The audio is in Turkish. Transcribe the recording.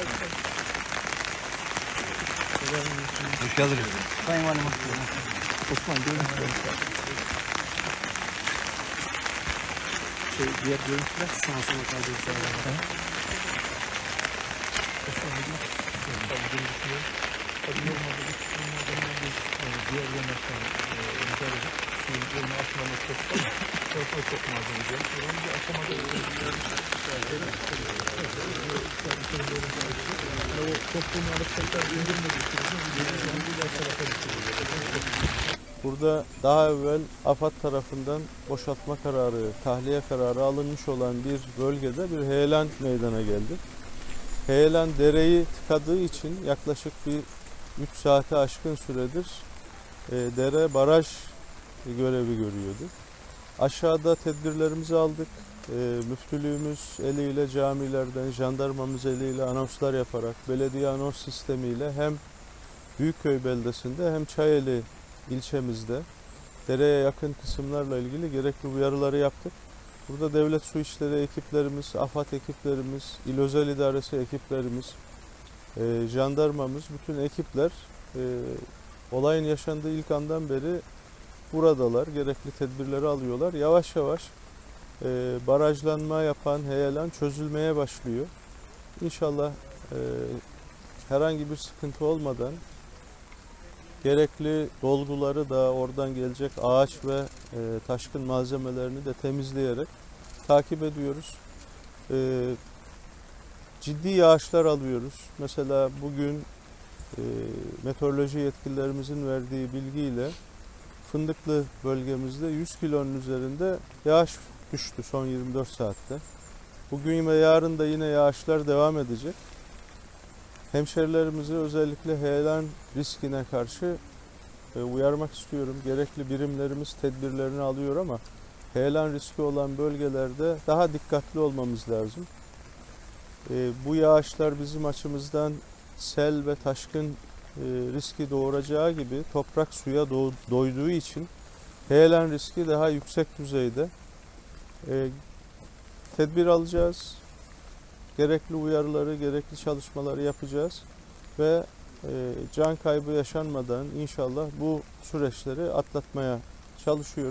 Hoş geldiniz. Sayın Valim Osman görüntüler. Şey, diğer görüntüler sağa sola kaldı. Osman Bey'in görüntüler. Tabii normalde bir kısımlardan biz diğer yemekten rica edip suyunu açma noktası var. Çok çok malzeme diyor. Bir aşamada Burada daha evvel AFAD tarafından boşaltma kararı, tahliye kararı alınmış olan bir bölgede bir heyelan meydana geldi. Heyelan dereyi tıkadığı için yaklaşık bir 3 saate aşkın süredir e, dere baraj görevi görüyordu. Aşağıda tedbirlerimizi aldık. E, müftülüğümüz eliyle camilerden, jandarmamız eliyle anonslar yaparak, belediye anons sistemiyle hem Büyükköy beldesinde hem Çayeli ilçemizde dereye yakın kısımlarla ilgili gerekli uyarıları yaptık. Burada devlet su işleri ekiplerimiz, AFAD ekiplerimiz, İl Özel İdaresi ekiplerimiz, e, jandarmamız, bütün ekipler e, olayın yaşandığı ilk andan beri buradalar. Gerekli tedbirleri alıyorlar. Yavaş yavaş e, barajlanma yapan heyelan çözülmeye başlıyor. İnşallah e, herhangi bir sıkıntı olmadan gerekli dolguları da oradan gelecek ağaç ve e, taşkın malzemelerini de temizleyerek takip ediyoruz. E, ciddi yağışlar alıyoruz. Mesela bugün e, meteoroloji yetkililerimizin verdiği bilgiyle Fındıklı bölgemizde 100 kilonun üzerinde yağış düştü son 24 saatte. Bugün ve yarın da yine yağışlar devam edecek. Hemşerilerimizi özellikle heyelan riskine karşı e, uyarmak istiyorum. Gerekli birimlerimiz tedbirlerini alıyor ama heyelan riski olan bölgelerde daha dikkatli olmamız lazım. E, bu yağışlar bizim açımızdan sel ve taşkın e, riski doğuracağı gibi toprak suya do- doyduğu için heyelan riski daha yüksek düzeyde. E, tedbir alacağız gerekli uyarıları, gerekli çalışmaları yapacağız ve e, can kaybı yaşanmadan inşallah bu süreçleri atlatmaya çalışıyoruz.